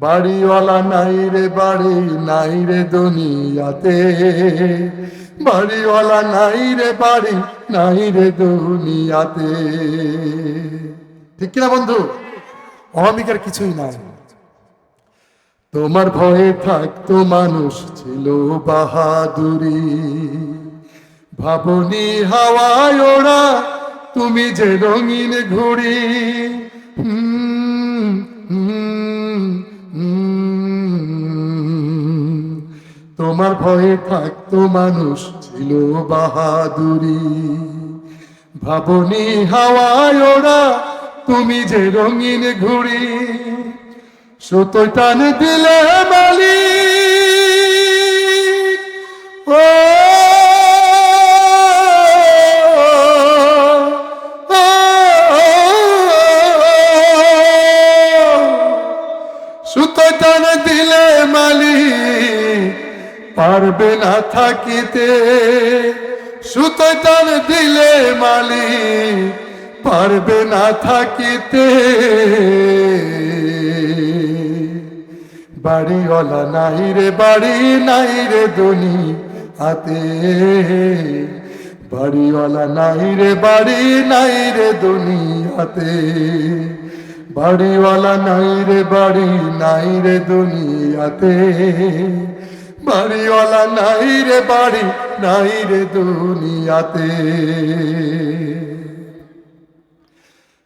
বাড়িওয়ালা নাই রে বাড়ি নাই রে দুনিয়াতে। বাড়িওয়ালা নাই রে বাড়ি নাই রে দুনিয়াতে। ঠিক কিনা বন্ধু? অহমিকার কিছুই নাই। তোমার ভয়ে থাকতো মানুষ ছিল বাহাদুরি। ভাবনি হাওয়ায় ওরা তুমি যে রঙিন ঘুড়ি। হুম, তোমার ভয়ে থাকতো মানুষ ছিল বাহাদুরি। ভাবনি হাওয়ায় ওরা, তুমি যে রঙিন ঘুড়ি সুতো টান দিলে মালিক পারবে না থাকিতে। সুতো টান দিলে মালি পারবে না থাকিতে। বাড়িওয়ালা নাই রে, বাড়ি নাই রে দনি হাতে। বাড়িওয়ালা নাই রে, বাড়ি নাই রে দুনিয়াতে বাড়িওয়ালা নাই রে, বাড়ি নাই রে দুনিয়াতে বাড়িওয়ালা নাই রে বাড়ি, নাই রে দুনিয়াতে।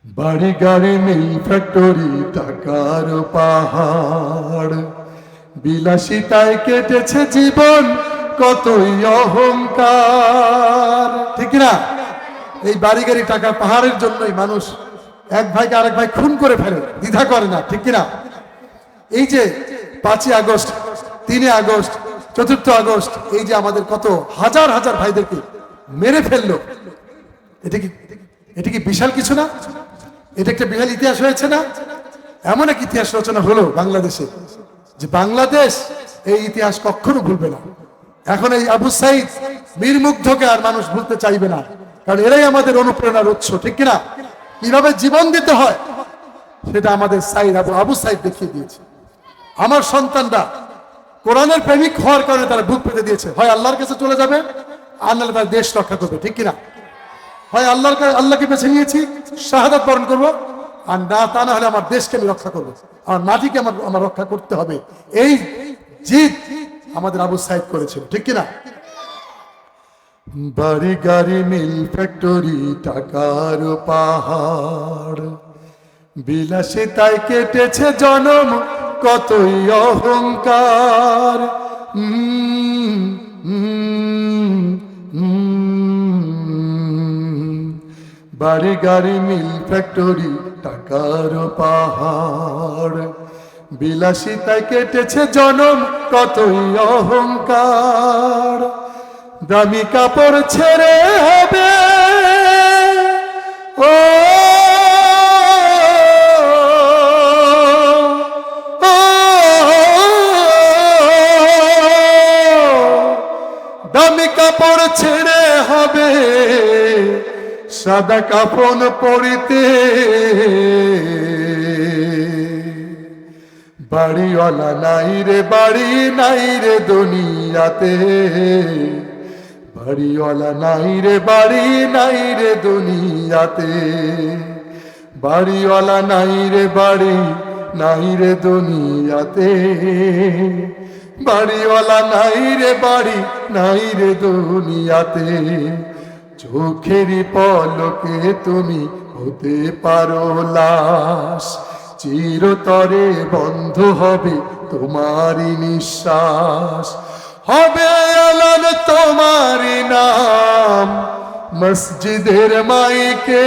বাড়ি গাড়ি নেই ফ্যাক্টরি টাকার পাহাড়। বিলাসিতায় কেটেছে জীবন, কতই অহংকার। ঠিক না এই বাড়ি গাড়ি টাকা পাহাড়ের জন্যই মানুষ এক ভাইকে আরেক ভাই খুন করে ফেলে, দ্বিধা করে না, ঠিক কিনা? এই যে পাঁচই আগস্ট তিনে আগস্ট চতুর্থ আগস্ট, এই যে আমাদের কত হাজার হাজার ভাইদেরকে মেরে ফেলল। এটা কি এটা কি বিশাল কিছু না? এটা একটা বিশাল ইতিহাস হয়েছে না? এমন এক ইতিহাস রচনা হলো বাংলাদেশে, যে বাংলাদেশ এই ইতিহাস কখনো ভুলবে না। এখন এই আবু সাইদ মীর মুগ্ধকে আর মানুষ ভুলতে চাইবে না, কারণ এরাই আমাদের অনুপ্রেরণার উৎস, ঠিক কিনা? কীভাবে জীবন দিতে হয়? সেটা আমাদের সাইদ আবু আবু সাইদ দেখিয়ে দিয়েছে। আমার সন্তানরা কোরআনের প্রেমিক হওয়ার কারণে তারা বুক পেতে দিয়েছে। হয় আল্লাহর কাছে চলে যাবে নাহলে তার দেশ রক্ষা করবে, ঠিক কিনা? হয় আল্লাহর আল্লাহকে বেছে নিয়েছি, শাহাদাত বরণ করব, আর না তা না হলে আমার দেশকে আমি রক্ষা করব। আমার মাটিকে আমার আমার রক্ষা করতে হবে। এই জিদ আমাদের আবু সাহেব করেছিল, ঠিক কিনা? বাড়ি গাড়ি, মিল ফ্যাক্টরি, টাকার পাহাড়। বিলাসিতায় কেটেছে জনম কতই অহংকার। বাড়ি গাড়ি মিল ফ্যাক্টরি টাকার পাহাড়। বিলাসিতায় কেটেছে জনম কতই অহংকার। দামি কাপড় ছেড়ে হবে। ও, হবে সাদা কাপড় পরিতে বাড়িওয়ালা নাই রে, বাড়ি নাই রে দুনিয়াতে। বাড়িওয়ালা নাই রে, বাড়ি নাই রে দুনিয়াতে। বাড়িওয়ালা নাই রে, বাড়ি নাই রে দুনিয়াতে। বাড়িওয়ালা নাই রে বাড়ি, নাই রে দুনিয়াতে। চোখেরই পলকে তুমি হতে পারো লাশ, চিরতরে বন্ধ হবে তোমারই নিঃশ্বাস। হবে আলান তোমারই নাম, মসজিদের মাইকে।